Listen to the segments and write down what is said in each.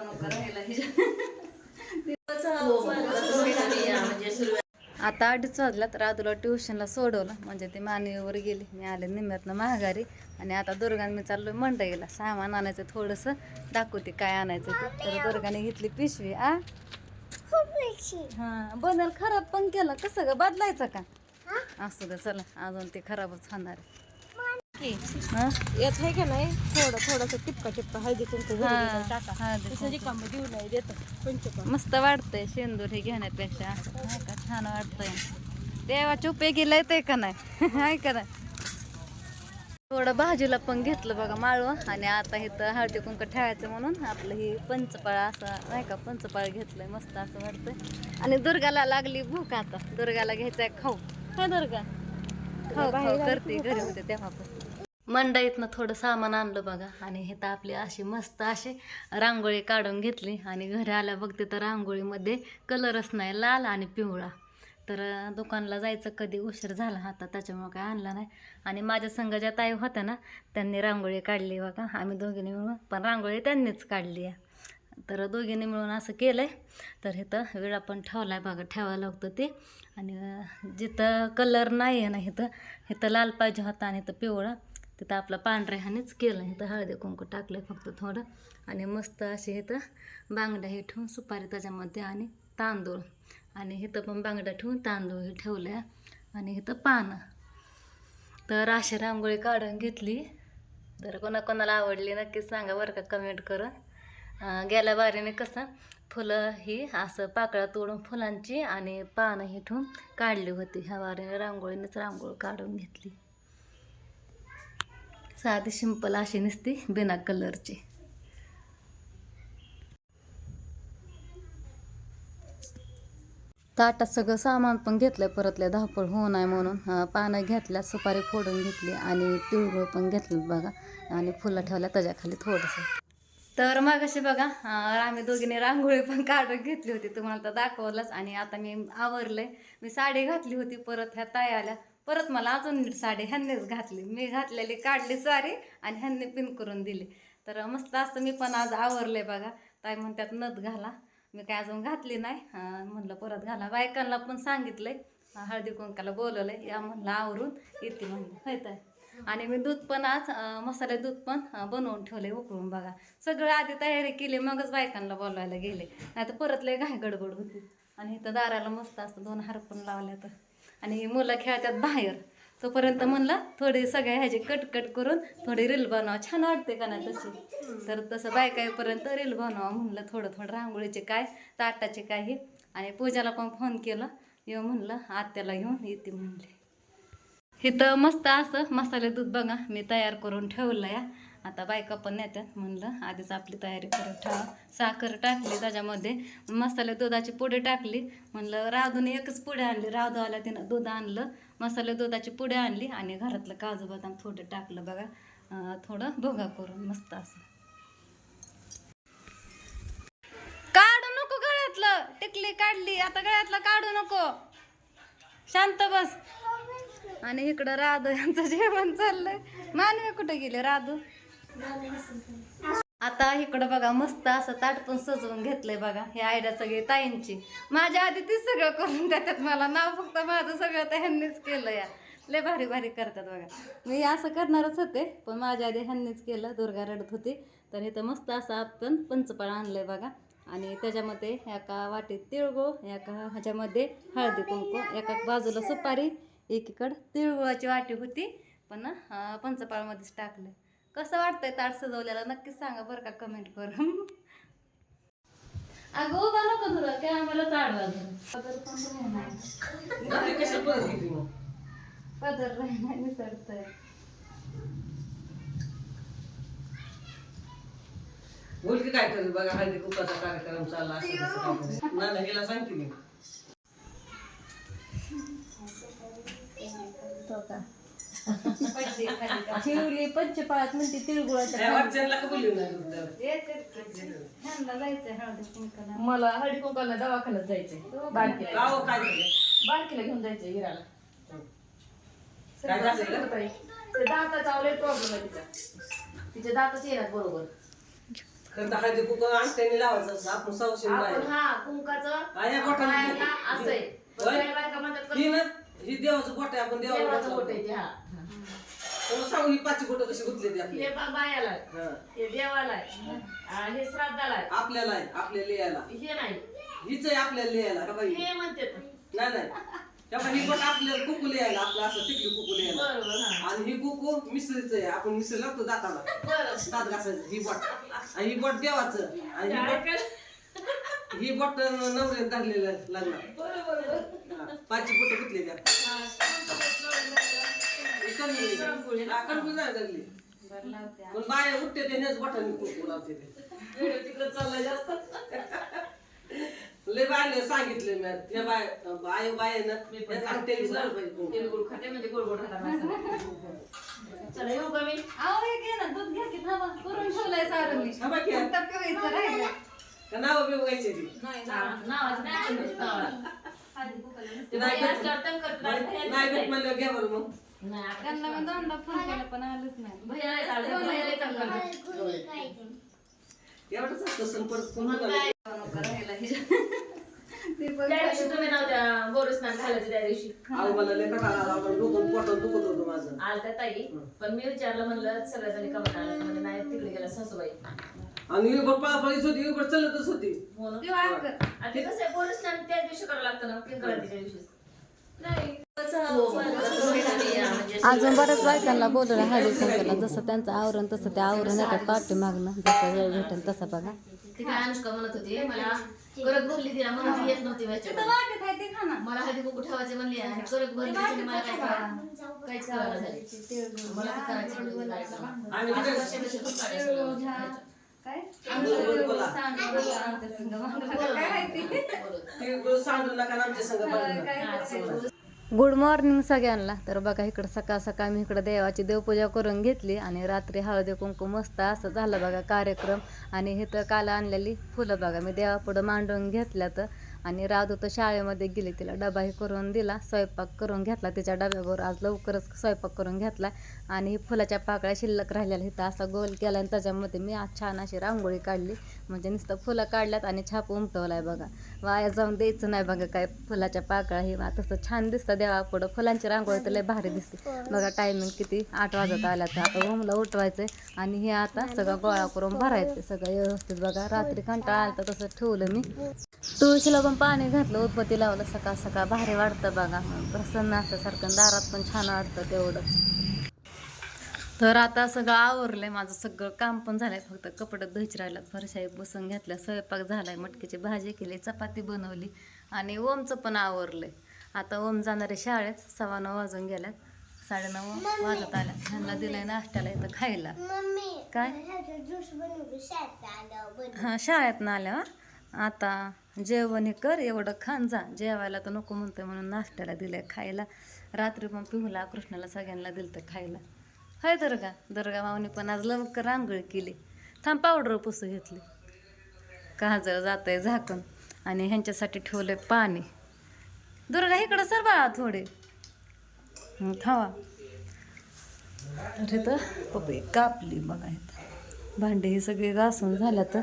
आता अडीच वाजला तर राधूला ट्युशनला सोडवलं. म्हणजे ते मानवीवर गेली. मी आले निम्म्यातनं महागारी आणि आता दुर्गाने मी चाललोय मंडईला. सामान आणायचं थोडंसं. दाखवते काय आणायचं ते. तर दुर्गाने घेतली पिशवी. आ? हा बदल खराब पण केला. कसं ग? बदलायचं का? असू दे चला. अजून ते खराबच होणार आहे. हा? यात आहे का नाही थोडं थोडस टिपका टिपका हळदी कुंकू हा, टाका हळदी तसं कुंकू. रिकामं देऊ नाही देतो मस्त वाटतंय शेंदूर हे घेण्यापेक्षा. नाही का? छान वाटतंय देवाच्या उपयोगी लयतंय का नाही? आहे का नाही? थोडं भाजीला पण घेतलं बघा माळवं. आणि आता इथं हळदी कुंक ठेवायचं म्हणून आपलं ही पंचपाळ असं नाही का पंचपाळ घेतलंय. मस्त असं वाटतंय आणि दुर्गाला लागली भूक आता. दुर्गाला घ्यायचंय खाऊ. काय दुर्गा. खाऊ खाऊ. करते घरी होते तेव्हापासून. मंडईतनं थोडं सामान आणलं बघा. आणि हे तर आपली अशी मस्त अशी रांगोळी काढून घेतली. आणि घरी आल्या बघते तर रांगोळीमध्ये कलरच नाही लाल आणि पिवळा. तर दुकानला जायचं कधी? उशीर झाला आता त्याच्यामुळं काय आणला नाही. आणि माझ्या संघ ज्या ताई होत्या ना त्यांनी रांगोळी काढली बघा. आम्ही दोघींनी मिळून पण रांगोळी त्यांनीच काढली आहे. तर दोघींनी मिळून असं केलं आहे तर इथं विळा पण ठेवला आहे बघा ठेवायला लागतं ते. आणि जिथं कलर नाही आहे ना इथं इथं लाल पाहिजे होता आणि इथं पिवळा. तिथं आपलं पांढऱ्या ह्यानेच केलं. इथं हळदी कुंकू टाकलं फक्त थोडं. आणि मस्त असे इथं बांगड्या हे ठेवून सुपारी त्याच्यामध्ये आणि तांदूळ. आणि इथं पण बांगड्या ठेवून तांदूळ हे ठेवल्या. आणि इथं पानं. तर अशी रांगोळी काढून घेतली. तर कोणाकोणाला आवडली नक्कीच सांगा बरं का कमेंट करून. गेल्या बारीने कसं फुलं ही असं पाकळ्या तोडून फुलांची आणि पानं ही ठेवून काढली होती. ह्या वारीने रांगोळीनेच रांगोळी काढून घेतली. साधी सिंपल अशी नसती बिना कलरची ताटात सगळं सामान पण घेतलंय परतल्या धावपळ होऊ नये म्हणून. पानं घेतल्या सुपारी फोडून घेतली आणि तिळगुळ पण घेतलं बघा. आणि फुलं ठेवल्या त्याच्याखाली थोडंसं. तर मग असे बघा आम्ही दोघींनी रांगोळी पण काढून घेतली होती. तुम्हाला तर दाखवलंच आणि आता मी आवरले मी साडी घातली होती परत ह्या ताई आल्या. परत मला अजून नीट साडी ह्यांनीच घातली. मी घातलेली काढली सारी आणि ह्यांनी पिन करून दिली. तर मस्त असं मी पण आज आवरले बघा. ताई म्हणतात नथ घाला. मी काय अजून घातली नाही. म्हणलं परत घाला. बायकांना पण सांगितलंय. हळदी कुंकाला बोलवलंय. या म्हणलं आवरून येते म्हणलं. होत आहे आणि मी दूध पण आज मसाले दूध पण बनवून ठेवले उकळून बघा. सगळं आधी तयारी केली मगच बायकांना बोलवायला गेले. नाही तर परत लय घाय गडबड होती. आणि इथं दाराला मस्त असतं दोन हार पण लावल्या तर आणि ही मुलं खेळतात बाहेर. तोपर्यंत म्हणलं थोडी सगळ्या ह्याचे कट कट करून थोडी रील बनवा. छान वाटते का नाही तशी? तर तसं बायकाईपर्यंत रील बनवा म्हणलं थोडं थोडं रांगोळीचे काय ताटाचे काय हे. आणि पूजाला पण फोन केला. येऊ म्हणलं आत्याला घेऊन येते म्हणले. इथं मस्त असं मसाले दूध बघा मी तयार करून ठेवलं या आता बायका पण नेतात म्हणलं आधीच आपली तयारी करून ठेवा. साखर टाकली त्याच्यामध्ये मसाले दुधाची पुढे टाकली. म्हणलं राधूने एकच पुढे आणली. राधू तिनं दूध आणलं मसाले दुधाची पुढे आणली आणि घरातलं काजू बदाम थोडं टाकलं बघा. थोडं भोगा करून मस्त असं. काढू नको गळ्यातलं. टिकली काढली. आता गळ्यातलं काढू नको. शांत बस. आणि इकडं राधू यांचं जेवण चाललंय. मानवी कुठे गेले राधू? आता इकडं बघा मस्त असं ताट पण सजवून घेतलंय बघा हे आयडिया सगळी ताईंची. माझ्या आधी तीच सगळं करून देतात मला नाव फक्त माझं सगळं तर ह्यांनीच केलं या. लय भारी भारी करतात बघा. मी असं करणारच होते पण माझ्या आधी ह्यांनीच केलं दुर्गा रडत होती. तर इथं मस्त असं आपण पंचपाळ आणलंय बघा. आणि त्याच्यामध्ये एका वाटीत तिळगुळ एका ह्याच्यामध्ये हळदी कुंकू एका बाजूला सुपारी एकीकडं तिळगुळाची वाटी होती. पण पंचपाळमध्येच टाकलं कसं वाटतंय ताट सजवलेला नक्कीच सांगा बरं का कमेंट करून. अगं उभा नको तुला काय आम्हाला चाडवा पदर निसरतंय. मुलगी काय करते बघा हळदी कुकाचा कार्यक्रम चालला हिला सांगते मी. तो ठेवली पंचपाळात म्हणते तिळगुळाच्या मला हळदी कुंकाला दवाखान्यात जायचंय बारकीला. हो, काय झालं? बारकीला घेऊन जायचंय हिराला काय झालं? ते दाताचा प्रॉब्लेम आहे तिचा. तिच्या दातच येणार बरोबर. हळदी कुंकू लावायचं आपण हा कुंकाचं आया बोटाने बायांना असं आहे. पण होय? काही बायका म्हणतात ही ही देवाचं बोट आहे आपण देवाला देवाचं बोट आहे ते, हा. तुला सांगू ही पाचशे बोट कशी गुतली ती आपली. हे बा- बायाला आहे. हा. हे देवाला आहे. आणि हे श्राद्धाला आहे. आपल्याला आहे आपल्या लिहायला हे नाही. हीच आहे आपल्याला लिहायला का बाई? हे म्हणते नाही नाही. तेव्हा ही बोट आपल्याला कुकू लिहायला आपलं असं टिकली कुकू लिहायला बरोबर हा. आणि ही कुकू मिसळीच आहे. आपण मिसळी लागतो दाताला. बरं. दात घासायचं. ही बोट. आणि ही बोट देवाचं. आणि ही बोट ही बोट नवऱ्याने धरलेलं लागणार. पाचशे बोट गुतली त्या. नाही धरली. पण बाया उठते ते ह्याच बोटाने कुकू लावते ते. व्हिडिओ तिकडे चाललाय जास्त. लय बायला सांगितले मी. त्या बाय बाय बाय ना मी पण पाहिजे. तिळगुळ खाते म्हणजे गोड गोड खाणार चला येऊ का मी? आहो हे घे ना दूध घ्या की थांबा. करून ठेवलंय पिवायचं राहिलं का नाव नाही भेट- घ्या बरं मग. त्यांना मी दोनदा फोन केला पण आलंच नाही. एवढंच असतं सण परत त्या दिवशी तुम्ही नव्हत्या गोड स्नान घालायचं त्या दिवशी. अहो मला लय कटाळा आला होता डोकं पोटात दुखत होतं माझं. आलत्या ताई पण मी विचारलं म्हणलं सगळ्याजणी कमत आल्या तर म्हणे नाही तिकडे गेला सासूबाई. आणि इळभर पळापळीच होती इळभर चलतच होती हो ना? किंवा आणि ते कसं त्या दिवशी करावं लागतं ना किंक्रांतीच्या दिवशी नाही अजून बऱ्याच बायकांना बोलवलं हळदी कुंकूला जसं त्यांचं आवरण तसं ते आवरण येतात पाठी मागणं जसं वेळ भेटेल तसं बघा ती काय अनुष्का म्हणत होती मला करत भरली तिला म्हणून ती येत नव्हती मला हळदी कुंकू ठेवायचे म्हणली आणि भरली तिने मला काय कळलं काहीच कळलं मला ते करायचं म्हणजे काय. आणि खूप गुड मॉर्निंग सगळ्यांना. तर बघा इकडं सकाळ सकाळ मी इकडं देवाची देवपूजा करून घेतली आणि रात्री हळदी कुंकू मस्त असं झालं बघा कार्यक्रम. आणि इथं काल आणलेली फुलं बघा मी देवापुढं मांडून घेतल्यात. आणि राधू तर शाळेमध्ये गेली तिला डबाही करून दिला स्वयंपाक करून घेतला तिच्या डब्याबरोबर. आज लवकरच स्वयंपाक करून घेतला आणि फुलाच्या पाकळ्या शिल्लक राहिलेल्या इथं असा गोल केला आणि त्याच्यामध्ये मी आज छान अशी रांगोळी काढली. म्हणजे नुसतं फुलं काढल्यात आणि छाप उमटवलाय बघा. वाया जाऊन द्यायचं नाही बघा काय फुलाच्या पाकळ्या हे. तसं छान दिसतं देवापुढं फुलांची रांगोळी तर लय भारी दिसते. बघा टायमिंग किती आठ वाजत आला तर आता ओमला उठवायचं आणि हे आता सगळं गोळा करून भरायचं सगळं व्यवस्थित बघा. रात्री कंटाळा आला तर तसं ठेवलं मी. तुळशीला पण पाणी घातलं उत्पत्ती लावलं सकाळ सकाळ. भारी वाटतं बघा. प्रसन्न असल्यासारखं दारात पण छान वाटतं तेवढंच तर आता सगळं आवरलंय माझं सगळं. काम पण झालंय. फक्त कपडे धुयचे राहिल्यात फरशाई बसून घेतल्या. स्वयंपाक झालाय. मटकीची भाजी केली. चपाती बनवली. आणि ओमचं पण आवरलंय. आता ओम जाणारे शाळेत सव्वा नऊ वाजून गेल्यात. साडेनऊ वाजत आल्या ह्यांना दिलंय नाश्त्याला इथं खायला. काय? हां शाळेत ना आल्या. आता जेवण हे कर एवढं खान जा. जेवायला तर नको म्हणतोय म्हणून नाश्त्याला दिलंय खायला. रात्री पण पिहूला कृष्णाला सगळ्यांना दिलं तर खायला. हाय दर्गा दर्गा माऊनी पण आज लवकर रांगोळी केली. थांब पावडर पुसू घेतली. काजळ जातंय झाकण आणि ह्यांच्यासाठी ठेवलंय पाणी. दुर्गा इकडं सर बाळा थोडे. थावा अरे तर इथं पपई कापली बघा इथं. भांडे ही सगळी घासून झाल्या तर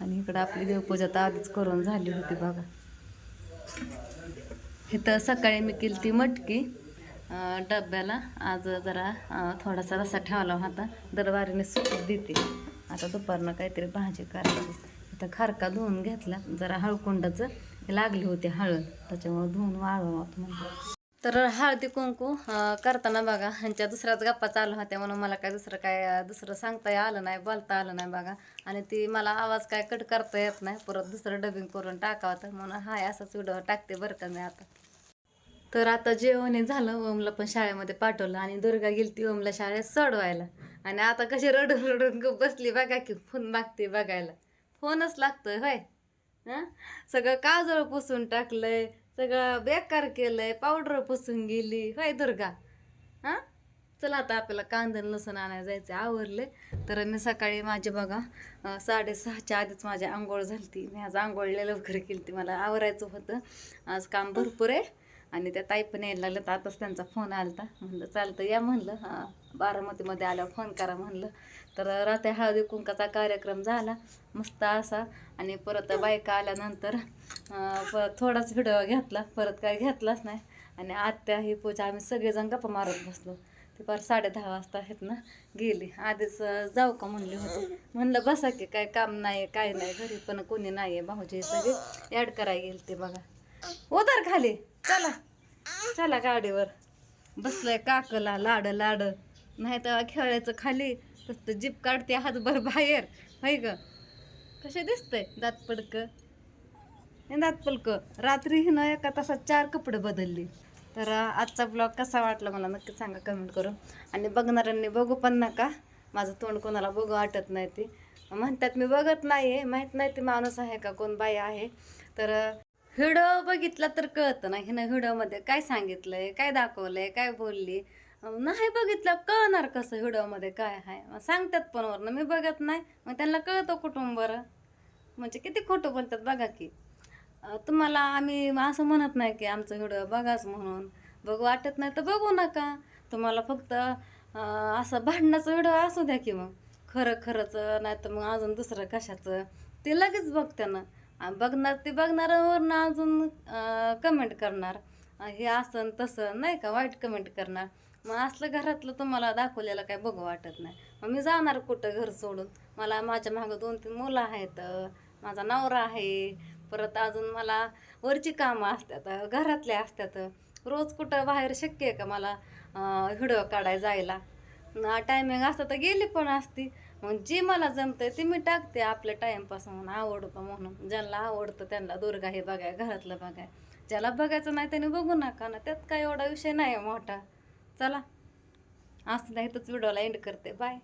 आणि इकडं आपली देवपूजा तर आधीच करून झाली होती बघा. इथं सकाळी मी केली ती मटकी डब्याला. आज जरा थोडासा रसा ठेवला होता. दरवारीने सुकत देते. आता दुपारनं काहीतरी भाजी करायची. इथं खारका धुवून घेतला. जरा हळकुंडाचं लागली होती हळद. त्याच्यामुळं धुवून वाळवत म्हणलं. तर हळदी कुंकू करताना बघा ह्यांच्या दुसऱ्याच गप्पा चालू होत्या म्हणून मला काय दुसरं काय दुसरं सांगता आलं नाही बोलता आलं नाही बघा. आणि ती मला आवाज काय कट करता येत नाही परत दुसरं डबिंग करून टाकावं तर म्हणून हाय असंच व्हिडिओ टाकते बरं का मी आता. तर आता जेवण झालं ओमला पण शाळेमध्ये पाठवलं आणि दुर्गा गेली ती ओमला शाळेत सोडवायला. आणि आता कशी रडून रडून बसली बघा की फोन मागते बघायला. फोनच लागतोय होय. हां? सगळं काजळ पुसून टाकलंय सगळं बेकार केलंय पावडर पुसून गेली. होय दुर्गा? हां? चला आता आपल्याला कांदा लसूण आणायला जायचं आवरले तर मी सकाळी माझे बघा साडेसहाच्या आधीच माझी आंघोळ झाली मी आज आंघोळला लवकर केली ती मला आवरायचं होतं. आज काम भरपूर आहे. आणि त्या ताई पण यायला लागलं तर आताच त्यांचा फोन आलता. म्हणलं चालतं या म्हणलं. हां बारामतीमध्ये आल्यावर फोन करा म्हणलं. तर रात्री हळदी कुंकाचा कार्यक्रम झाला. मस्त असा. आणि परत बायका आल्यानंतर परत थोडाच व्हिडिओ घेतला. परत काय घेतलाच नाही. आणि आत्या ही पूजा आम्ही सगळेजण गप्पा मारत बसलो. ती फार साडे दहा वाजता आहेत ना गेली. आधीच जाऊ का म्हणली होती. म्हणलं बसा की काय काम नाही काय नाही. घरी पण कोणी नाही आहे भाऊजी सगळे. ॲड करायला गेले ते बघा. उतर खाली. चला. चला गाडीवर. बसलंय काकला लाड लाड. नाही तर खेळायचं खाली तसं जीप काढते हातभर बाहेर. होय ग? कसे दिसतंय दात पडक? दात पलकं रात्री हिनं एका तासात चार कपडे बदलली. तर आजचा ब्लॉग कसा वाटला मला नक्की सांगा कमेंट करून. आणि बघणाऱ्यांनी बघू पण नका. माझं तोंड कोणाला बघू वाटत नाही ती. म्हणतात मी बघत नाही आहे माहीत नाही ती माणूस आहे का? कोण बाई आहे? तर व्हिडिओ बघितला तर कळतं ना हिनं व्हिडिओमध्ये काय सांगितलंय काय दाखवलंय काय बोलली? नाही बघितलं कळणार कसं व्हिडिओमध्ये काय आहे सांगतात पण वरनं मी बघत नाही. मग त्यांना कळतो कुठून बरं? म्हणजे किती खोटं बोलतात बघा की. तुम्हाला आम्ही असं म्हणत नाही की आमचं हिडो बघाच म्हणून. बघू वाटत नाही तर बघू नका. तुम्हाला फक्त असं भांडणाचं व्हिडिओ असू द्या की मग. खरं खरंच नाही तर मग अजून दुसरं कशाचं? ते लगेच बघ त्यानं. बघणार ते बघणाऱ्यावरनं अजून कमेंट करणार. हे असं तसं नाही का वाईट कमेंट करणार. मग असलं घरातलं तुम्हाला दाखवलेलं काय बघू वाटत नाही. मग मी जाणार कुठं घर सोडून? मला माझ्या मागं दोन तीन मुलं आहेत. माझा नवरा आहे. परत अजून मला वरची कामं असतात घरातले असतात. रोज कुठं बाहेर शक्य आहे का मला व्हिडिओ काढाय जायला? टायमिंग असतं तर गेली पण असती. मग जे मला जमतंय ते मी टाकते आपल्या टाइमपास म्हणून आवडतं म्हणून. ज्यांना आवडतं त्यांना. दुर्गा हे बघाय घरातलं बघाय ज्याला बघायचं नाही त्याने बघू नका ना. त्यात काय एवढा विषय नाही आहे मोठा. चला. असं नाही तर व्हिडिओला एंड करते. बाय